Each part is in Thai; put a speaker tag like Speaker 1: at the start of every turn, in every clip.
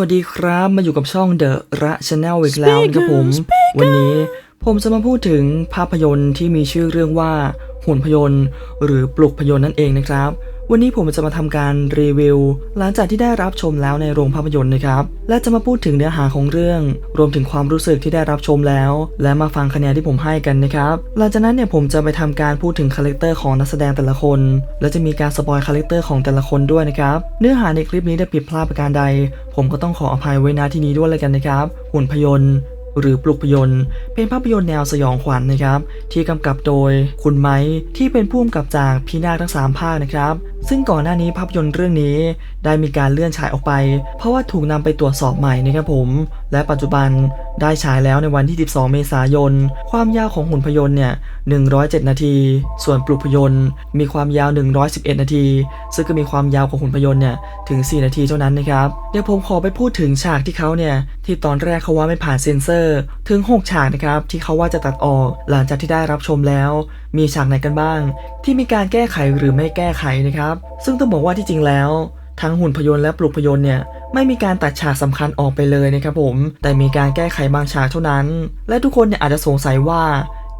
Speaker 1: วัสดีครับมาอยู่กับช่องเดอะระชาแนลอีกแล้วนะครับผม วันนี้ผมจะมาพูดถึงภาพยนตร์ที่มีชื่อเรื่องว่าหุ่นพยนต์หรือปลุกพยนต์นั่นเองนะครับ วันนี้ผมจะมาทำการรีวิว หลังจากที่ได้รับชมแล้วในโรงภาพยนตร์นะครับ และจะมาพูดถึงเนื้อหาของเรื่อง รวมถึงความรู้สึกที่ได้รับชมแล้ว และมาฟังคะแนนที่ผมให้กันนะครับหลังจากนั้นเนี่ยผมจะไปทำการพูดถึงคาแรคเตอร์ของนักแสดงแต่ละคน และจะมีการสปอยคาแรคเตอร์ของแต่ละคนด้วยนะครับเนื้อหาในคลิปนี้ได้ผิดพลาดประการใด ผมก็ต้องขออภัยไว้ณที่นี้ด้วยเลยกันนะครับหุ่นพยนต์หรือปลุกพยนต์เป็นภาพยนตร์แนวสยองขวัญนะครับ ที่กำกับโดยคุณไม้ที่เป็นผู้กำกับจากพี่นาคทั้ง 3 ภาคนะครับ ซึ่งก่อนหน้านี้ภาพยนตร์เรื่องนี้ได้มีการเลื่อนฉายออกไป เพราะว่าถูกนำไปตรวจสอบใหม่นะครับผม และปัจจุบันได้ฉายแล้วในวันที่ 12 เมษายน ความยาวของหุ่นพยนต์เนี่ย 107 นาที ส่วนปลุกพยนต์มีความยาว 111 นาที ซึ่งก็มีความยาวของหุ่นพยนต์เนี่ยถึง 4 นาทีเท่านั้นนะครับ เดี๋ยวผมขอไปพูดถึงฉากที่เขาเนี่ยที่ตอนแรกเขาว่าไม่ผ่านเซ็นเซอร์ ถึง 6 ฉากนะครับที่เขาว่าจะตัดออก หลังจากที่ได้รับชมแล้ว มีฉากไหนกันบ้าง ที่มีการแก้ไขหรือไม่แก้ไขนะครับ ซึ่งต้องบอกว่าที่จริงแล้ว ทั้งหุ่นพยนต์และปลุกพยนต์เนี่ยไม่มีการตัดฉากสำคัญออกไปเลยนะครับผม แต่มีการแก้ไขบางฉากเท่านั้น และทุกคนเนี่ยอาจจะสงสัยว่า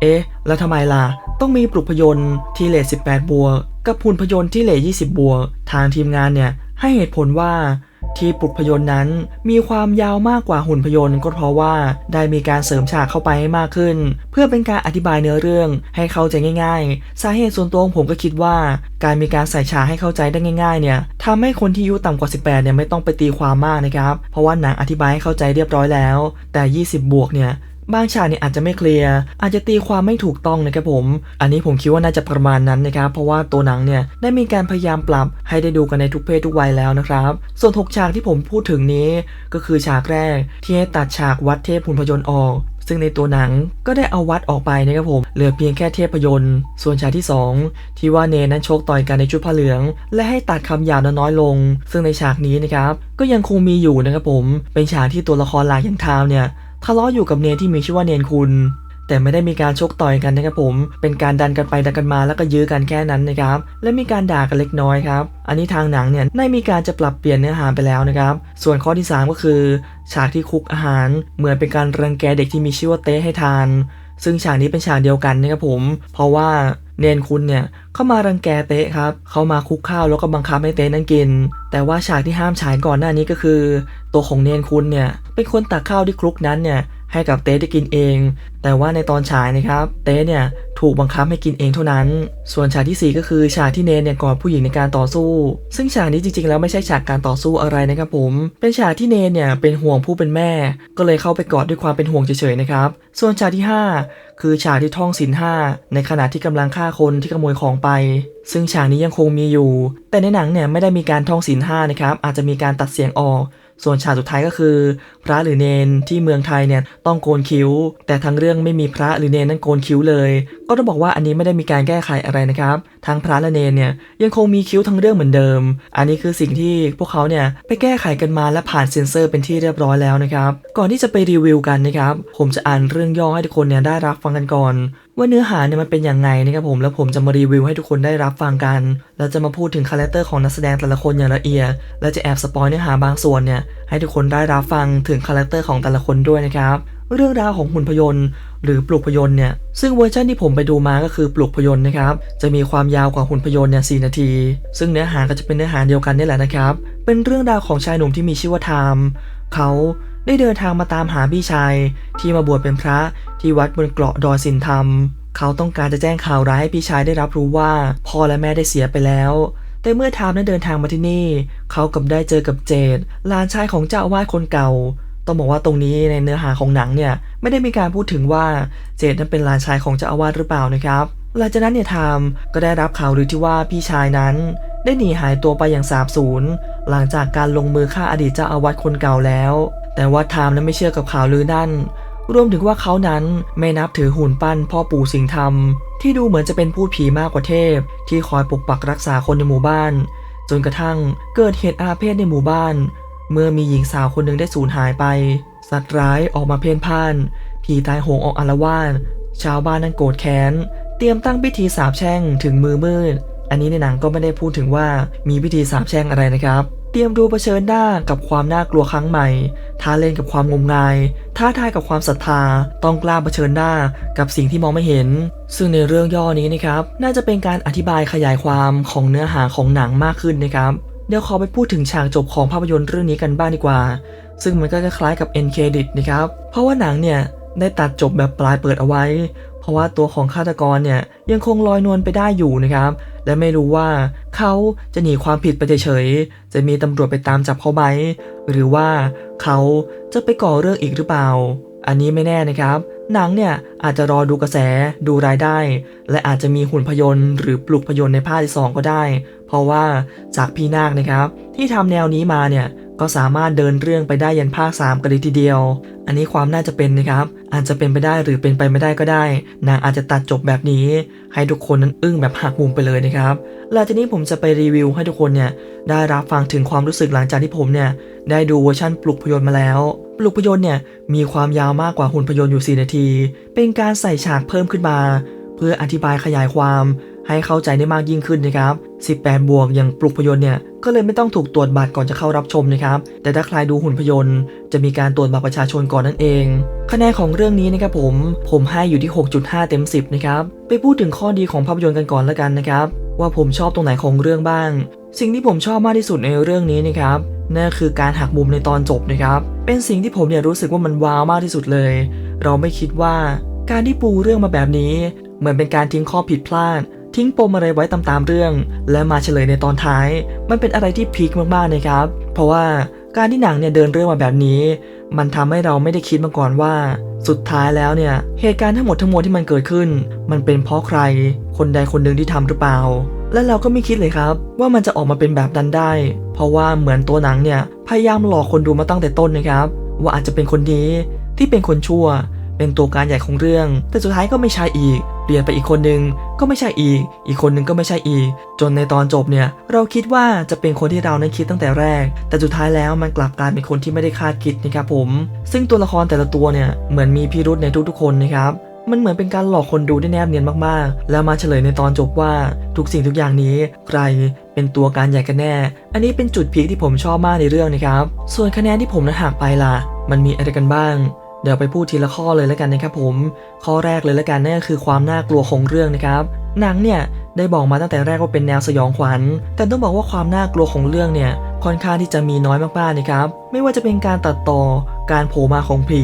Speaker 1: เอ๊ะ แล้วทำไมล่ะ ต้องมีปลุกพยนต์ที่เลท18 บวก กับหุ่นพยนต์ที่เลท20 บวก ทางทีมงานเนี่ยให้เหตุผลว่า ที่ปลุกพยนต์นั้นมีความยาวมากกว่าหุ่นพยนต์ก็เพราะว่าได้มีการเสริมฉากเข้าไปให้มากขึ้น เพื่อเป็นการอธิบายเนื้อเรื่องให้เข้าใจง่าย ๆ สาเหตุส่วนตัวของผมก็คิดว่า การมีการใส่ฉากให้เข้าใจได้ง่ายๆเนี่ยทำให้คนที่อายุต่ำกว่า 18เนี่ยไม่ต้องไปตีความมากนะครับ เพราะว่าหนังอธิบายให้เข้าใจเรียบร้อยแล้ว แต่ 20 บวกเนี่ย บางฉากเนี่ยอาจจะไม่เคลียร์อาจจะตีความไม่ถูกต้องนะครับผม อันนี้ผมคิดว่าน่าจะประมาณนั้นนะครับ เพราะว่าตัวหนังเนี่ยได้มีการพยายามปรับให้ได้ดูกันในทุกเพศทุกวัยแล้วนะครับ ส่วนหกฉากที่ผมพูดถึงนี้ ก็คือฉากแรก ที่ให้ตัดฉากวัดเทพหุ่นพยนต์ออกซึ่งในตัวหนังก็ได้เอาวัดออกไปนะครับผม เหลือเพียงแค่เทพยนต์ ส่วนฉากที่ 2 ที่ว่าเนนั้นโชคต่อยกันในชุดผ้าเหลือง และให้ตัดคำหยาบน้อยลง ซึ่งในฉากนี้นะครับ ก็ยังคงมีอยู่นะครับผม เป็นฉากที่ตัวละครหลักอย่างทามเนี่ย ทะเลาะอยู่กับเนนที่มีชื่อว่าเนนคุณ แต่ไม่ได้มีการชกต่อยกันนะครับผม เป็นการดันกันไปดันกันมาแล้วก็ยื้อกันแค่นั้นนะครับ และมีการด่ากันเล็กน้อยครับ อันนี้ทางหนังเนี่ยได้มีการจะปรับเปลี่ยนเนื้อหาไปแล้วนะครับ ส่วนข้อที่ 3 ก็คือ ฉากที่คุกอาหาร เหมือนเป็นการรังแกเด็กที่มีชื่อว่าเต้ให้ทาน ซึ่งฉากนี้เป็นฉากเดียวกันนะครับผม เพราะว่า เนนคุณเนี่ยเข้ามารังแกเต้ครับ เขามาคุกข้าวแล้วก็บังคับให้เต้นั้นกิน แต่ว่าฉากที่ห้ามฉายก่อนหน้านี้ก็คือ ตัวของเนนคุณเนี่ยเป็นคนตักข้าวที่คลุกนั้นเนี่ย ให้กับเต้ได้กินเอง แต่ว่าในตอนฉายนะครับ เต้เนี่ยถูกบังคับให้กินเองเท่านั้น ส่วนฉากที่ 4 ก็คือฉากที่เนนเนี่ยกอดผู้หญิงในการต่อสู้ ซึ่งฉากนี้จริงๆ แล้วไม่ใช่ฉากการต่อสู้อะไรนะครับผม เป็นฉากที่เนนเนี่ยเป็นห่วงผู้เป็นแม่ ก็เลยเข้าไปกอดด้วยความเป็นห่วงเฉยๆนะครับ ส่วนฉากที่ 5 คือฉากที่ท่องศีลห้าในขณะที่กำลังฆ่าคนที่ขโมยของไป ซึ่งฉากนี้ยังคงมีอยู่ แต่ในหนังเนี่ยไม่ได้มีการท่องศีลห้านะครับอาจจะมีการตัดเสียงออก ส่วนฉากสุดท้ายก็คือ พระหรือเนนที่เมืองไทยเนี่ยต้องโกนคิ้ว แต่ทั้งเรื่องไม่มีพระหรือเนนนั้นโกนคิ้วเลย ก็ต้องบอกว่าอันนี้ไม่ได้มีการแก้ไขอะไรนะครับ ทั้งพระและเนนเนี่ยยังคงมีคิ้วทั้งเรื่องเหมือนเดิม อันนี้คือสิ่งที่พวกเขาเนี่ยไปแก้ไขกันมาและผ่านเซ็นเซอร์เป็นที่เรียบร้อยแล้วนะครับ ก่อนที่จะไปรีวิวกันนะครับ ผมจะอ่านเรื่องย่อให้ทุกคนเนี่ยได้รับฟังกันก่อน ว่าเนื้อหาเนี่ยมันเป็นอยังไงนะครับผมแล้วผมจะมารีวิวให้ทุกคนได้รับฟังกัน แล้วจะมาพูดถึงคาแรคเตอร์ของนักแสดงแต่ละคนอย่างละเอียด และจะแอบสปอยเนื้อหาบางส่วนเนี่ยให้ทุกคนได้รับฟังถึงคาแรคเตอร์ของแต่ละคนด้วยนะครับ เรื่องราวของหุ่นพยนต์ หรือปลุกพยนต์เนี่ยซึ่งเวอร์ชันที่ผมไปดูมาก็คือปลุกพยนต์นะครับจะมีความยาวกว่าหุ่นพยนต์เนี่ยสนาที ซึ่งเนื้อหาก็จะเป็นเนื้อหาเดียวกันนี่แหละนะครับ เป็นเรื่องราวของชายหนุ่มที่มีชื่อว่าไทม์เขาได้เดินทางมาตามหาพี่ชายที่มาบวชเป็นพระที่วัดบนเกาะดอยสินธรรม เขาต้องการจะแจ้งข่าวร้ายให้พี่ชายได้รับรู้ว่าพ่อและแม่ได้เสียไปแล้ว แต่เมื่อไทม์นั้นเดินทางมาที่นี่ เขากลับได้เจอกับเจดหลานชายของเจ้าอาวาสคนเก่า ต้องบอกว่าตรงนี้ในเนื้อหาของหนังเนี่ยไม่ได้มีการพูดถึงว่าเจดนั้นเป็นหลานชายของเจ้าอาวาสหรือเปล่านะครับหลังจากนั้นเนี่ยไทม์ก็ได้รับข่าวหรือที่ว่าพี่ชายนั้น ได้หนีหายตัวไปอย่างสาบสูญหลังจากการลงมือฆ่าอดีตเจ้าอาวาสคนเก่าแล้ว แต่ว่าไทม์นั้นไม่เชื่อกับข่าวลือนั่นรวมถึงว่าเขานั้นไม่นับถือหุ่นปั้นพ่อปู่สิงห์ธรรม ที่ดูเหมือนจะเป็นพูดผีมากกว่าเทพ ที่คอยปกปักรักษาคนในหมู่บ้าน จนกระทั่งเกิดเหตุอาเพศในหมู่บ้าน เมื่อมีหญิงสาวคนหนึ่งได้สูญหายไป สัตว์ร้ายออกมาเพ่นพ่าน ผีตายโหงออกอารวาสชาวบ้านนั้นโกรธแค้น เตรียมตั้งพิธีสาปแช่งถึงมือมืด อันนี้ในหนังก็ไม่ได้พูดถึงว่ามีพิธีสาปแช่งอะไรนะครับ เตรียมตัวเผชิญหน้ากับความน่ากลัวครั้งใหม่ ท้าเล่นกับความงมงาย ท้าทายกับความศรัทธา ต้องกล้าเผชิญหน้ากับสิ่งที่มองไม่เห็น ซึ่งในเรื่องย่อนี้นะครับ น่าจะเป็นการอธิบายขยายความของเนื้อหาของหนังมากขึ้นนะครับ เดี๋ยวขอไปพูดถึงฉากจบของภาพยนตร์เรื่องนี้กันบ้างดีกว่า ซึ่งมันก็คล้ายๆกับ end credit นะครับ เพราะว่าหนังเนี่ยได้ตัดจบแบบปลายเปิดเอาไว้ เพราะว่าตัวของฆาตกรเนี่ยยังคงลอยนวลไปได้อยู่นะครับ และไม่รู้ว่าเขาจะหนีความผิดไปเฉยๆ จะมีตำรวจไปตามจับเขาไหม หรือว่าเขาจะไปก่อเรื่องอีกหรือเปล่า อันนี้ไม่แน่นะครับ หนังเนี่ยอาจจะรอดูกระแสดูรายได้ และอาจจะมีหุ่นพยนต์หรือปลุกพยนต์ในภาคที่สองก็ได้ เพราะว่าจากพี่นาคนะครับที่ทำแนวนี้มาเนี่ยก็สามารถเดินเรื่องไปได้ยันภาค 3 กันเลยทีเดียว อันนี้ความน่าจะเป็นนะครับ อาจจะเป็นไปได้หรือเป็นไปไม่ได้ก็ได้ นางอาจจะตัดจบแบบนี้ ให้ทุกคนนั้นอึ้งแบบหักมุมไปเลยนะครับ หลังจากนี้ผมจะไปรีวิวให้ทุกคนเนี่ยได้รับฟังถึงความรู้สึกหลังจากที่ผมเนี่ยได้ดูเวอร์ชันปลุกพยนต์มาแล้ว ปลุกพยนต์เนี่ยมีความยาวมากกว่าหุ่นพยนต์อยู่ 4 นาที เป็นการใส่ฉากเพิ่มขึ้นมา เพื่ออธิบายขยายความ ให้เข้าใจได้มากยิ่งขึ้นนะครับ 18 บวกอย่างปลุกพยนต์เนี่ยก็เลยไม่ต้องถูกตรวจบัตรก่อนจะเข้ารับชมนะครับ แต่ถ้าใครดูหุ่นพยนต์จะมีการตรวจบัตรประชาชนก่อนนั่นเอง คะแนนของเรื่องนี้นะครับผม ผมให้อยู่ที่ 6.5 เต็ม 10 นะครับ ไปพูดถึงข้อดีของภาพยนตร์กันก่อนแล้วกันนะครับ ว่าผมชอบตรงไหนของเรื่องบ้าง สิ่งที่ผมชอบมากที่สุดในเรื่องนี้นะครับนั่นคือการหักมุมในตอนจบนะครับ เป็นสิ่งที่ผมเนี่ยรู้สึกว่ามันว้าวมากที่สุดเลย เราไม่คิดว่าการที่ปูเรื่องมาแบบนี้ เหมือนเป็นการทิ้งข้อผิดพลาด ทิ้งปมอะไรไว้ตามๆเรื่อง และมาเฉลยในตอนท้าย มันเป็นอะไรที่พีคมากๆนะครับ เพราะว่าการที่หนังเนี่ยเดินเรื่องมาแบบนี้ มันทำให้เราไม่ได้คิดมาก่อนว่า สุดท้ายแล้วเนี่ยเหตุการณ์ทั้งหมดทั้งมวลที่มันเกิดขึ้น มันเป็นเพราะใคร คนใดคนหนึ่งที่ทำหรือเปล่า และเราก็ไม่คิดเลยครับ ว่ามันจะออกมาเป็นแบบนั้นได้ เพราะว่าเหมือนตัวหนังเนี่ยพยายามหลอกคนดูมาตั้งแต่ต้นนะครับ ว่าอาจจะเป็นคนนี้ที่เป็นคนชั่ว เป็นตัวการใหญ่ของเรื่อง แต่สุดท้ายก็ไม่ใช่อีกเปลี่ยนไปอีกคนหนึ่ง ก็ไม่ใช่อีก อีกคนนึงก็ไม่ใช่อีก จนในตอนจบเนี่ย เราคิดว่าจะเป็นคนที่เรานั้นคิดตั้งแต่แรก แต่สุดท้ายแล้วมันกลับกลายเป็นคนที่ไม่ได้คาดคิดนะครับผม ซึ่งตัวละครแต่ละตัวเนี่ยเหมือนมีพิรุธในทุกๆ คนนะครับมันเหมือนเป็นการหลอกคนดูได้แนบเนียนมากๆ แล้วมาเฉลยในตอนจบว่าทุกสิ่งทุกอย่างนี้ใครเป็นตัวการใหญ่กันแน่ อันนี้เป็นจุดพีคที่ผมชอบมากในเรื่องนะครับ ส่วนคะแนนที่ผมนั้นหักไปล่ะ มันมีอะไรกันบ้าง เดี๋ยวไปพูดทีละข้อเลยแล้วกันนะครับผม ข้อแรกเลยแล้วกันนั่นก็คือความน่ากลัวของเรื่องนะครับ หนังเนี่ยได้บอกมาตั้งแต่แรกว่าเป็นแนวสยองขวัญ แต่ต้องบอกว่าความน่ากลัวของเรื่องเนี่ยค่อนข้างที่จะมีน้อยมากๆนะครับ ไม่ว่าจะเป็นการตัดต่อ การโผล่มาของผี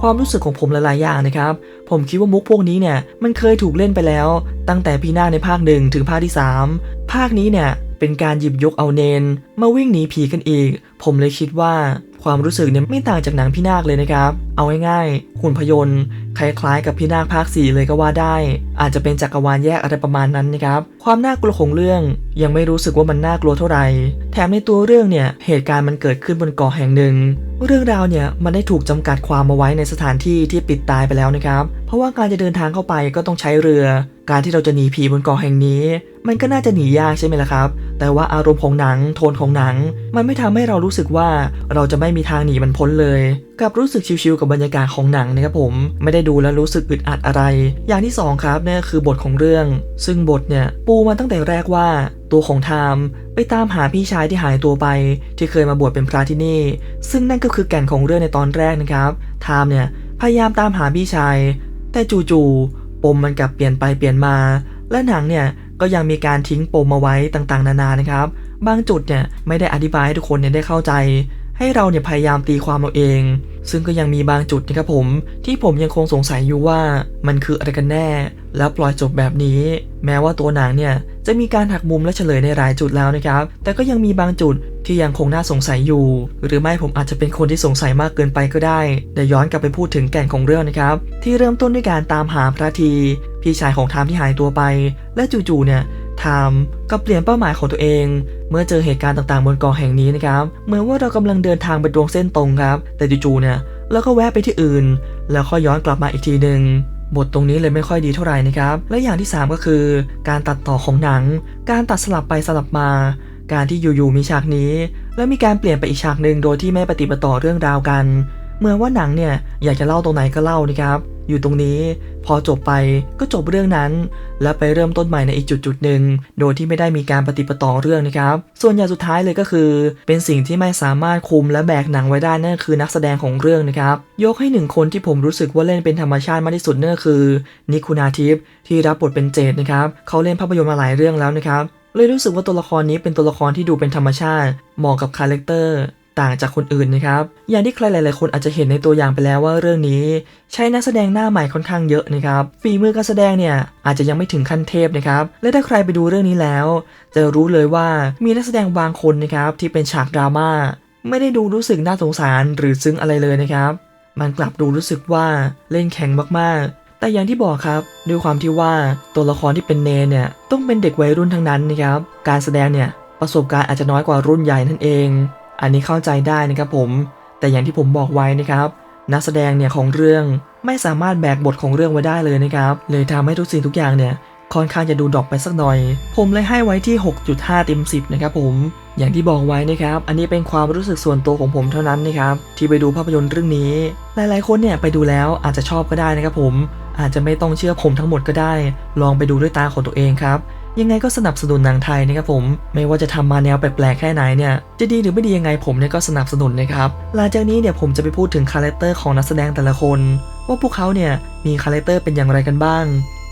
Speaker 1: ความรู้สึกของผมหลายๆอย่างนะครับ ผมคิดว่ามุกพวกนี้เนี่ยมันเคยถูกเล่นไปแล้ว ตั้งแต่พี่นาในภาคหนึ่งถึงภาคที่ 3 ภาคนี้เนี่ยเป็นการหยิบยกเอาเนน มาวิ่งหนีผีกันอีก ผมเลยคิดว่า ความรู้สึกเนี่ยไม่ต่างจากหนังพี่นาคเลยนะครับ เอาง่ายๆหุ่นพยนต์คล้ายๆ กับพี่นาคภาค 4 เลยก็ว่าได้ อาจจะเป็นจักรวาลแยกอะไรประมาณนั้นนะครับ ความน่ากลัวของเรื่องยังไม่รู้สึกว่ามันน่ากลัวเท่าไหร่ แถมในตัวเรื่องเนี่ยเหตุการณ์มันเกิดขึ้นบนเกาะแห่งหนึ่ง เรื่องราวเนี่ยมันได้ถูกจำกัดความมาไว้ในสถานที่ที่ปิดตายไปแล้วนะครับ เพราะว่าการจะเดินทางเข้าไปก็ต้องใช้เรือ การที่เราจะหนีผีบนเกาะแห่งนี้ มันก็น่าจะหนียากใช่ไหมล่ะครับ แต่ว่าอารมณ์ของหนังโทนของหนัง มันไม่ทำให้เรารู้สึกว่าเราจะไม่มีทางหนีมันพ้นเลยกลับรู้สึกชิวๆกับบรรยากาศของหนังนะครับผมไม่ได้ดูแล้วรู้สึกอึดอัดอะไร อย่างที่สองครับนั่คือบทของเรื่อง ซึ่งบทเนี่ยปูมาตั้งแต่แรกว่า ตัวของไทม์ไปตามหาพี่ชายที่หายตัวไป ที่เคยมาบวชเป็นพระที่นี่ ซึ่งนั่นก็คือแก่นของเรื่องในตอนแรกนะครับไทม์เนี่ยพยายามตามหาพี่ชาย แต่จู่ๆปมมันกลับเปลี่ยนไปเปลี่ยนมา และหนังเนี่ยก็ยังมีการทิ้งปมมาไว้ต่างๆ นานานะครับ บางจุดเนี่ยไม่ได้อธิบายให้ทุกคนเนี่ยได้เข้าใจ ให้เราเนี่ยพยายามตีความเอาเอง ซึ่งก็ยังมีบางจุดนะครับผม ที่ผมยังคงสงสัยอยู่ว่ามันคืออะไรกันแน่ แล้วปล่อยจบแบบนี้ แม้ว่าตัวหนังเนี่ยจะมีการหักมุมและเฉลยในหลายจุดแล้วนะครับ แต่ก็ยังมีบางจุดที่ยังคงน่าสงสัยอยู่ หรือไม่ผมอาจจะเป็นคนที่สงสัยมากเกินไปก็ได้เดี๋ยวย้อนกลับไปพูดถึงแก่นของเรื่องนะครับ ที่เริ่มต้นด้วยการตามหาพระที พี่ชายของไทม์ที่หายตัวไป และจู่ๆเนี่ย ไทม์ก็เปลี่ยนเป้าหมายของตัวเอง เมื่อเจอเหตุการณ์ต่างๆบนเกาะแห่งนี้นะครับเหมือนว่าเรากำลังเดินทางไปตรงเส้นตรงครับ แต่จู่ๆเนี่ยเราก็แวะไปที่อื่น แล้วค่อยย้อนกลับมาอีกทีหนึ่งบทตรงนี้เลยไม่ค่อยดีเท่าไหร่นะครับ และอย่างที่ 3 ก็คือ การตัดต่อของหนัง การตัดสลับไปสลับมา การที่อยู่ๆมีฉากนี้ แล้วมีการเปลี่ยนไปอีกฉากหนึ่งโดยที่ไม่ปฏิบัติต่อเรื่องราวกันเหมือนว่าหนังเนี่ยอยากจะเล่าตรงไหนก็เล่านะครับ อยู่ตรงนี้ พอจบไปก็จบเรื่องนั้น แล้วไปเริ่มต้นใหม่ในอีกจุดจุดหนึ่งโดยที่ไม่ได้มีการปฏิปต่อเรื่องนะครับ ส่วนอย่างสุดท้ายเลยก็คือ เป็นสิ่งที่ไม่สามารถคุมและแบกหนังไว้ได้นั่นคือนักแสดงของเรื่องนะครับ ยกให้หนึ่งคนที่ผมรู้สึกว่าเล่นเป็นธรรมชาติมากที่สุดนั่นก็คือนิคุณาทิพย์ที่รับบทเป็นเจดนะครับเขาเล่นภาพยนตร์มาหลายเรื่องแล้วนะครับเลยรู้สึกว่าตัวละครนี้เป็นตัวละครที่ดูเป็นธรรมชาติเหมาะกับคาแรคเตอร์ ต่างจากคนอื่นนะครับ อย่างที่ใครหลาย ๆ คนอาจจะเห็นในตัวอย่างไปแล้วว่าเรื่องนี้ ใช้นักแสดงหน้าใหม่ค่อนข้างเยอะนะครับฝีมือการแสดงเนี่ยอาจจะยังไม่ถึงขั้นเทพนะครับ และถ้าใครไปดูเรื่องนี้แล้ว จะรู้เลยว่ามีนักแสดงบางคนนะครับที่เป็นฉากดราม่าไม่ได้ดูรู้สึกน่าสงสารหรือซึ้งอะไรเลยนะครับ มันกลับดูรู้สึกว่าเล่นแข็งมาก ๆแต่อย่างที่บอกครับด้วยความที่ว่าตัวละครที่เป็นเนเนี่ยต้องเป็นเด็กวัยรุ่นทั้งนั้นนะครับ การแสดงเนี่ยประสบการณ์อาจจะน้อยกว่ารุ่นใหญ่นั่นเอง อันนี้เข้าใจได้นะครับผม แต่อย่างที่ผมบอกไว้นะครับ นักแสดงเนี่ยของเรื่องไม่สามารถแบกบทของเรื่องไว้ได้เลยนะครับ เลยทำให้ทุกสิ่งทุกอย่างเนี่ยค่อนข้างจะดูดรอกไปสักหน่อย ผมเลยให้ไว้ที่ 6.5 เต็ม 10 นะครับผม อย่างที่บอกไว้นะครับ อันนี้เป็นความรู้สึกส่วนตัวของผมเท่านั้นนะครับ ที่ไปดูภาพยนตร์เรื่องนี้ หลายๆคนเนี่ยไปดูแล้วอาจจะชอบก็ได้นะครับผม อาจจะไม่ต้องเชื่อผมทั้งหมดก็ได้ ลองไปดูด้วยตาของตัวเองครับ ยังไงก็สนับสนุนหนังไทยนะครับผม ไม่ว่าจะทำมาแนวแปลกๆแค่ไหนเนี่ยจะดีหรือไม่ดียังไงผมเนี่ยก็สนับสนุนนะครับหลังจากนี้เนี่ยผมจะไปพูดถึงคาแรคเตอร์ของนักแสดงแต่ละคน ว่าพวกเขาเนี่ยมีคาแรคเตอร์เป็นอย่างไรกันบ้าง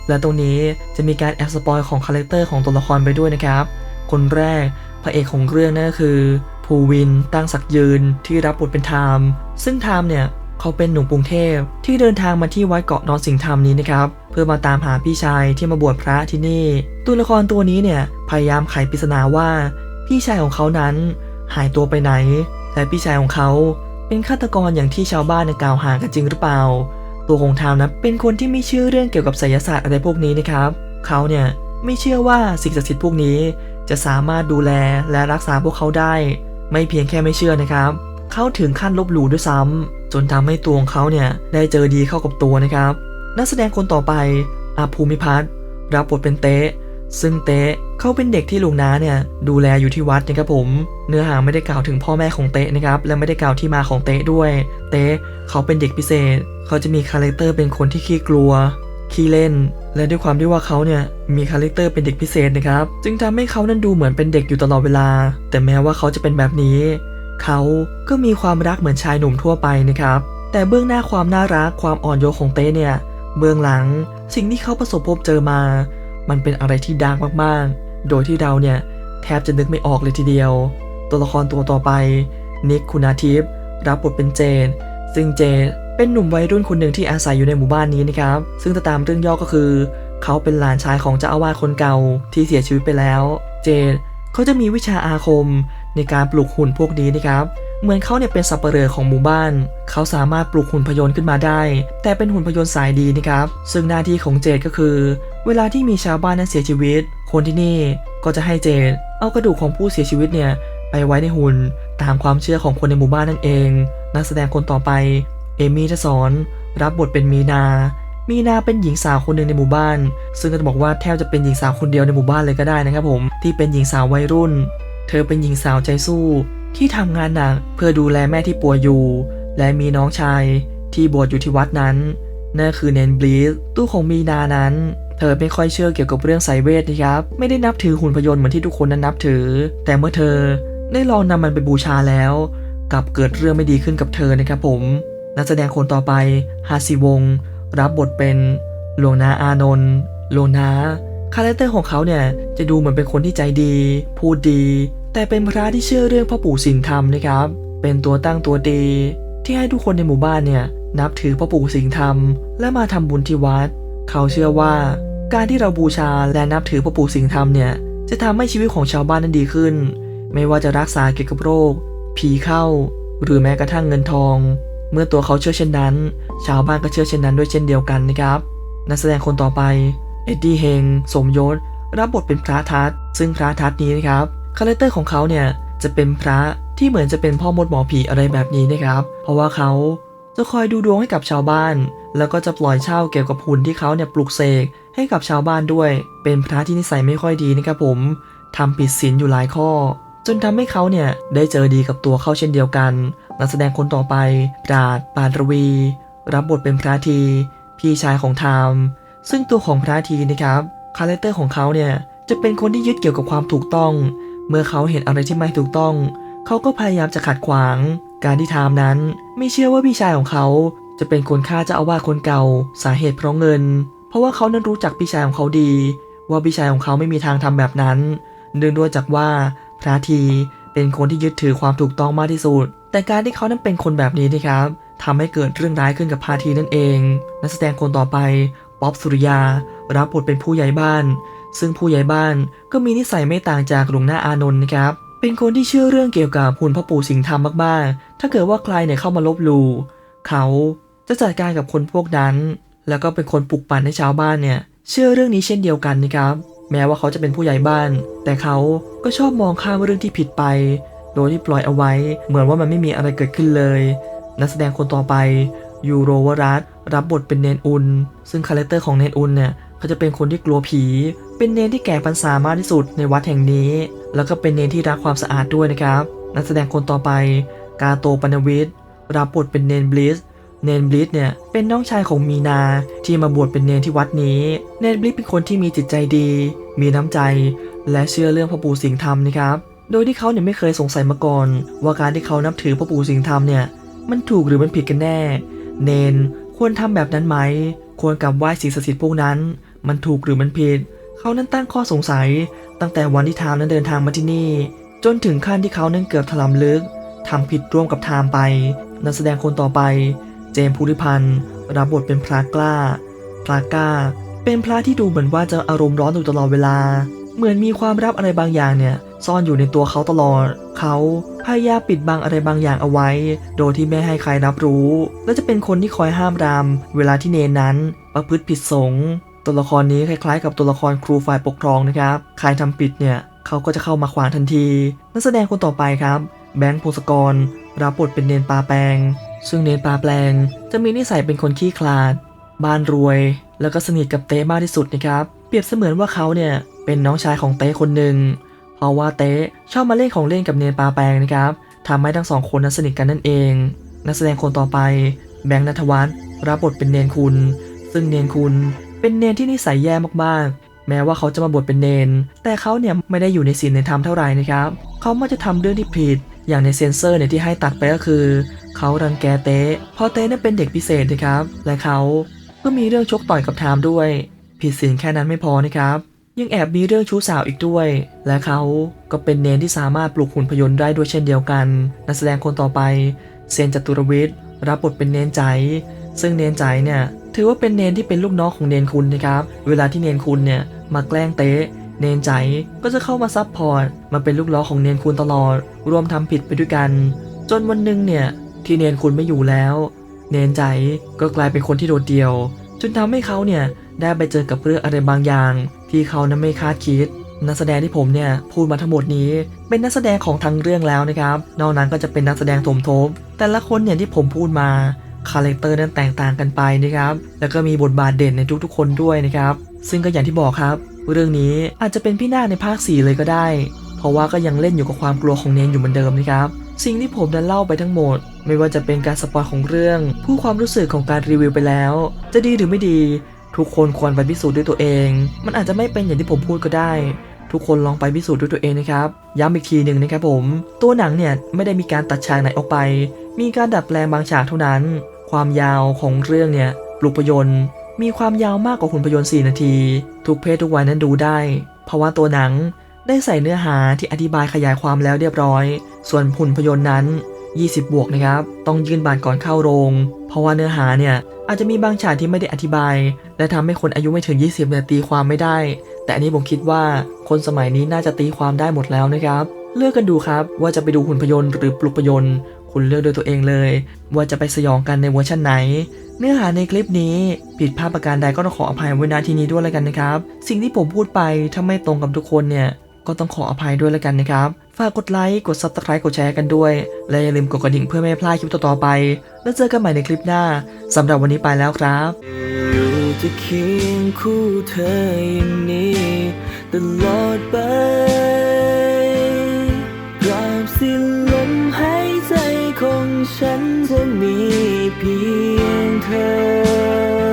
Speaker 1: และตรงนี้จะมีการแอบสปอยของคาแรคเตอร์ของตัวละครไปด้วยนะครับคนแรกพระเอกของเรื่องนั่นก็คือภูวินตั้งศักยืนที่รับบทเป็นไทม์ซึ่งไทม์เนี่ย เขาเป็นหนุ่มกรุงเทพที่เดินทางมาที่วัดเกาะนอนสิงห์ธรรมนี้นะครับ เพื่อมาตามหาพี่ชายที่มาบวชพระที่นี่ ตัวละครตัวนี้เนี่ยพยายามไขปริศนาว่า พี่ชายของเขานั้นหายตัวไปไหน และพี่ชายของเขาเป็นฆาตกรอย่างที่ชาวบ้านเนี่ยกล่าวหากันจริงหรือเปล่า ตัวของทม์นะเป็นคนที่ไม่เชื่อเรื่องเกี่ยวกับไสยศาสตร์อะไรพวกนี้นะครับ เขาเนี่ยไม่เชื่อว่าสิ่งศักดิ์สิทธิ์พวกนี้ จะสามารถดูแลและรักษาพวกเขาได้ ไม่เพียงแค่ไม่เชื่อนะครับ เขาถึงขั้นลบหลู่ด้วยซ้ำ จนทำให้ตัวของเขาเนี่ยได้เจอดีเข้ากับตัวนะครับ นักแสดงคนต่อไปอาภูมิพัฒน์รับบทเป็นเต๊ะซึ่งเต๊ะเขาเป็นเด็กที่ลุงน้าเนี่ยดูแลอยู่ที่วัดนะครับผม เนื้อหาไม่ได้กล่าวถึงพ่อแม่ของเต๊ะนะครับ และไม่ได้กล่าวที่มาของเต๊ะด้วย เต๊ะเขาเป็นเด็กพิเศษ เขาจะมีคาแรคเตอร์เป็นคนที่ขี้กลัว ขี้เล่น และด้วยความที่ว่าเขาเนี่ยมีคาแรคเตอร์เป็นเด็กพิเศษนะครับ จึงทำให้เขานั้นดูเหมือนเป็นเด็กอยู่ตลอดเวลา แต่แม้ว่าเขาจะเป็นแบบนี้ เขาก็มีความรักเหมือนชายหนุ่มทั่วไปนะครับ แต่เบื้องหน้าความน่ารักความอ่อนโยนของเต้เนี่ย เบื้องหลังสิ่งที่เขาประสบพบเจอมา มันเป็นอะไรที่ดาร์กมากๆ โดยที่เราเนี่ยแทบจะนึกไม่ออกเลยทีเดียว ตัวละครตัวต่อไป นิกคุณาทิพย์รับบทเป็นเจน ซึ่งเจนเป็นหนุ่มวัยรุ่นคนหนึ่งที่อาศัยอยู่ในหมู่บ้านนี้นะครับ ซึ่งตามเรื่องย่อก็คือ เขาเป็นหลานชายของเจ้าอาวาสคนเก่าที่เสียชีวิตไปแล้ว เจนเขาจะมีวิชาอาคม ในการปลุกหุ่นพวกนี้นะครับ เหมือนเขาเนี่ยเป็นสับเปลือของหมู่บ้าน เขาสามารถปลุกหุ่นพยนต์ขึ้นมาได้ แต่เป็นหุ่นพยนต์สายดีนะครับ ซึ่งหน้าที่ของเจดก็คือ เวลาที่มีชาวบ้านนั้นเสียชีวิต คนที่นี่ก็จะให้เจดเอากระดูกของผู้เสียชีวิตเนี่ยไปไว้ในหุ่นตามความเชื่อของคนในหมู่บ้านนั่นเอง นักแสดงคนต่อไป เอมี่ทศรรับบทเป็นมีนา มีนาเป็นหญิงสาวคนหนึ่งในหมู่บ้าน ซึ่งก็จะบอกว่าแทบจะเป็นหญิงสาวคนเดียวในหมู่บ้านเลยก็ได้นะครับผม ที่เป็นหญิงสาววัยรุ่น เธอเป็นหญิงสาวใจสู้ที่ทำงานหนักเพื่อดูแลแม่ที่ป่วยอยู่ และมีน้องชายที่บวชอยู่ที่วัดนั้นนั่นคือเนนบลีสตู้ของมีนานั้น เธอไม่ค่อยเชื่อเกี่ยวกับเรื่องสายเวทนะครับ ไม่ได้นับถือหุ่นพยนต์เหมือนที่ทุกคนนั้นนับถือ แต่เมื่อเธอได้ลองนำมันไปบูชาแล้วกลับเกิดเรื่องไม่ดีขึ้นกับเธอนะครับผม นักแสดงคนต่อไปฮาซิวง รับบทเป็นหลวงนาอานนท์หลวงนาคาแรคเตอร์ของเขาเนี่ยจะดูเหมือนเป็นคนที่ใจดี พูดดี แต่เป็นพระที่เชื่อเรื่องพ่อปู่สิงห์ธรรมนะครับ เป็นตัวตั้งตัวดีที่ให้ทุกคนในหมู่บ้านเนี่ยนับถือพ่อปู่สิงห์ธรรม และมาทำบุญที่วัด เขาเชื่อว่า การที่เราบูชาและนับถือพ่อปู่สิงห์ธรรมเนี่ยจะทำให้ชีวิตของชาวบ้านนั้นดีขึ้น ไม่ว่าจะรักษาเกี่ยวกับโรค ผีเข้า หรือแม้กระทั่งเงินทอง เมื่อตัวเขาเชื่อเช่นนั้น ชาวบ้านก็เชื่อเช่นนั้นด้วยเช่นเดียวกันนะครับนักแสดงคนต่อไปเอ็ดดี้เฮงสมยศรับบทเป็นพระทัศน์ซึ่งพระทัศน์นี้นะครับ คาแรคเตอร์ของเขาเนี่ยจะเป็นพระที่เหมือนจะเป็นพ่อมดหมอผีอะไรแบบนี้นะครับ เพราะว่าเขาจะคอยดูดวงให้กับชาวบ้าน แล้วก็จะปล่อยเช่าเกี่ยวกับหุ่นที่เขาเนี่ยปลุกเสกให้กับชาวบ้านด้วย เป็นพระที่นิสัยไม่ค่อยดีนะครับผมทำผิดศีลอยู่หลายข้อ จนทำให้เขาเนี่ยได้เจอดีกับตัวเขาเช่นเดียวกันนักแสดงคนต่อไปปราดปานรวี รับบทเป็นพระที พี่ชายของไทม์ซึ่งตัวของพระทีนะครับคาแรคเตอร์ของเขาเนี่ยจะเป็นคนที่ยึดเกี่ยวกับความถูกต้อง เมื่อเขาเห็นอะไรที่ไม่ถูกต้อง เขาก็พยายามจะขัดขวาง การที่ไทม์นั้น ไม่เชื่อว่าพี่ชายของเขา จะเป็นคนฆ่าเจ้าอาวาสคนเก่า สาเหตุเพราะเงิน เพราะว่าเขานั้นรู้จักพี่ชายของเขาดี ว่าพี่ชายของเขาไม่มีทางทำแบบนั้น เนื่องด้วยจากว่าพระทีเป็นคนที่ยึดถือความถูกต้องมากที่สุด แต่การที่เขานั้นเป็นคนแบบนี้นะครับทำให้เกิดเรื่องร้ายขึ้นกับพาทีนั่นเอง นักแสดงคนต่อไป ป๊อบสุริยา รับบทเป็นผู้ใหญ่บ้าน ซึ่งผู้ใหญ่บ้านก็มีนิสัยไม่ต่างจากหลวงหน้าอานนท์นะครับ เป็นคนที่เชื่อเรื่องเกี่ยวกับหุ่นพ่อปู่สิงห์ธรรมมากๆ ถ้าเกิดว่าใครเนี่ยเข้ามาลบลู่เขาจะจัดการกับคนพวกนั้น แล้วก็เป็นคนปลุกปั่นให้ชาวบ้านเนี่ยเชื่อเรื่องนี้เช่นเดียวกันนะครับ แม้ว่าเขาจะเป็นผู้ใหญ่บ้าน แต่เขาก็ชอบมองข้ามเรื่องที่ผิดไป โดยที่ปล่อยเอาไว้ เหมือนว่ามันไม่มีอะไรเกิดขึ้นเลย นักแสดงคนต่อไปยูโรวรัตรับบทเป็นเนนอุนซึ่งคาแรคเตอร์ของเนนอุนเนี่ย เขาจะเป็นคนที่กลัวผี เป็นเนนที่แก่พรรษามากที่สุดในวัดแห่งนี้ แล้วก็เป็นเนนที่รักความสะอาดด้วยนะครับ นักแสดงคนต่อไป กาโตปนวิทย์รับบทเป็นเนนบลิสเนนบลิสเนี่ยเป็นน้องชายของมีนาที่มาบวชเป็นเนนที่วัดนี้ เนนบลิสเป็นคนที่มีจิตใจดี มีน้ำใจ และเชื่อเรื่องพ่อปู่สิงห์ธรรมนะครับ โดยที่เขาเนี่ยไม่เคยสงสัยมาก่อน ว่าการที่เขานับถือพ่อปู่สิงห์ธรรมเนี่ยมันถูกหรือมันผิดกันแน่ เนนควรทำแบบนั้นไหม ควรกลับไหว้สิ่งศักดิ์สิทธิ์พวกนั้น มันถูกหรือมันผิด เขานั้นตั้งข้อสงสัย ตั้งแต่วันที่ทามนั้นเดินทางมาที่นี่ จนถึงขั้นที่เขานั้นเกือบถลำลึกทำผิดร่วมกับทามไปนักแสดงคนต่อไป เจมส์ภูริพันธ์รับบทเป็นพระกล้า พระกล้า เป็นพระที่ดูเหมือนว่าจะอารมณ์ร้อนอยู่ตลอดเวลา เหมือนมีความลับอะไรบางอย่างเนี่ยซ่อนอยู่ในตัวเขาตลอด เขาพยายามปิดบังอะไรบางอย่างเอาไว้ โดยที่ไม่ให้ใครรับรู้ และจะเป็นคนที่คอยห้ามรามเวลาที่เนนนั้น ประพฤติผิดสง ตัวละครนี้คล้ายๆ กับตัวละครครูฝ่ายปกครองนะครับ ใครทำผิดเนี่ยเขาก็จะเข้ามาขวางทันทีนักแสดงคนต่อไปครับ แบงค์พงศกรรับบทเป็นเนนปลาแปลง ซึ่งเนนปลาแปลง จะมีนิสัยเป็นคนขี้ขลาด บ้านรวย แล้วก็สนิทกับเต้มากที่สุดนะครับ เปรียบเสมือนว่าเขาเนี่ยเป็นน้องชายของเต้คนหนึ่ง เพราะว่าเต้ชอบมาเล่นของเล่นกับเนนปลาแปลงนะครับทำให้ทั้งสองคนนั้นสนิทกันนั่นเอง นักแสดงคนต่อไป แบงค์นัทวัฒน์รับบทเป็นเนนคุณ ซึ่งเนนคุณ เป็นเนนที่นิสัยแย่มากๆ แม้ว่าเขาจะมาบวชเป็นเนน แต่เขาเนี่ยไม่ได้อยู่ในศีลในธรรมเท่าไหร่นะครับ เขามักจะทำเรื่องที่ผิด อย่างในเซนเซอร์เนี่ยที่ให้ตัดไปก็คือ เขารังแกเต้พราะเต้เนี่ยเป็นเด็กพิเศษนะครับ และเขาก็มีเรื่องชกต่อยกับไทม์ด้วย ผิดศีลแค่นั้นไม่พอนะครับ ยังแอบมีเรื่องชู้สาวอีกด้วย และเขาก็เป็นเนนที่สามารถปลุกหุ่นพยนต์ได้ด้วยเช่นเดียวกัน นักแสดงคนต่อไป เซนจตุรวิทย์รับบทเป็นเนนใจ ซึ่งเนนใจเนี่ย ถือว่าเป็นเนนที่เป็นลูกน้องของเนนคุณนะครับ เวลาที่เนนคุณเนี่ยมาแกล้งเตะเนนใจก็จะเข้ามาซับพอร์ตมาเป็นลูกล้อของเนนคุณตลอด รวมทำผิดไปด้วยกัน จนวันหนึ่งเนี่ยที่เนนคุณไม่อยู่แล้ว เนนใจก็กลายเป็นคนที่โดดเดี่ยว จนทำให้เขาเนี่ยได้ไปเจอกับเรื่องอะไรบางอย่าง ที่เขานั้นไม่คาดคิด นักแสดงที่ผมเนี่ยพูดมาทั้งหมดนี้ เป็นนักแสดงของทั้งเรื่องแล้วนะครับ นอกนั้นก็จะเป็นนักแสดงสมทบแต่ละคนเนี่ยที่ผมพูดมา คาแรคเตอร์นั้นแตกต่างกันไปนะครับ แล้วก็มีบทบาทเด่นในทุกๆ คนด้วยนะครับ ซึ่งก็อย่างที่บอกครับ เรื่องนี้อาจจะเป็นพี่นาในภาค 4 เลยก็ได้ เพราะว่าก็ยังเล่นอยู่กับความกลัวของเนนอยู่เหมือนเดิมนะครับสิ่งที่ผมนั้นเล่าไปทั้งหมด ไม่ว่าจะเป็นการสปอยของเรื่อง ผู้ความรู้สึกของการรีวิวไปแล้ว จะดีหรือไม่ดี ทุกคนควรไปพิสูจน์ด้วยตัวเอง มันอาจจะไม่เป็นอย่างที่ผมพูดก็ได้ ทุกคนลองไปพิสูจน์ด้วยตัวเองนะครับ ย้ำอีกทีหนึ่งนะครับผม ตัวหนังเนี่ยไม่ได้มีการตัดฉากไหนออกไป มีการดัดแปลงบางฉากเท่านั้น ความยาวของเรื่องเนี่ยปลุกพยนต์มีความยาวมากกว่าหุ่นพยนต์4นาที ทุกเพศทุกวัยนั้นดูได้ เพราะว่าตัวหนังได้ใส่เนื้อหาที่อธิบายขยายความแล้วเรียบร้อย ส่วนหุ่นพยนต์นั้น 20 บวกนะครับ ต้องยื่นบาทก่อนเข้าโรง เพราะว่าเนื้อหาเนี่ยอาจจะมีบางฉากที่ไม่ได้อธิบาย และทำให้คนอายุไม่ถึง 20เนี่ยตีความไม่ได้ แต่อันนี้ผมคิดว่าคนสมัยนี้น่าจะตีความได้หมดแล้วนะครับ เลือกกันดูครับว่าจะไปดูหุ่นพยนต์หรือปลุกพยนต์ คุณเลือกโดวยตัวเองเลย ว่าจะไปสยองกันในเวอร์ชันไหน เนื้อหาในคลิปนี้ ผิดพลาดประการใดก็ต้องขออภัยไว้ณที่นี้ด้วยแล้วกันนะครับ สิ่งที่ผมพูดไปถ้าไม่ตรงกับทุกคนเนี่ยก็ต้องขออภัยด้วยแล้วกันนะครับ ฝากกดไลค์ กด subscribe กดแชร์กันด้วย และอย่าลืมกดกระดิ่งเพื่อไม่พลาดคลิปต่อๆไป แล้วเจอกันใหม่ในคลิปหน้าสำหรับวันนี้ไปแล้วครับ
Speaker 2: อยู่จะเคียงคู่เธออย่างนี้ตลอดไป ฉันจะมีเพียงเธอ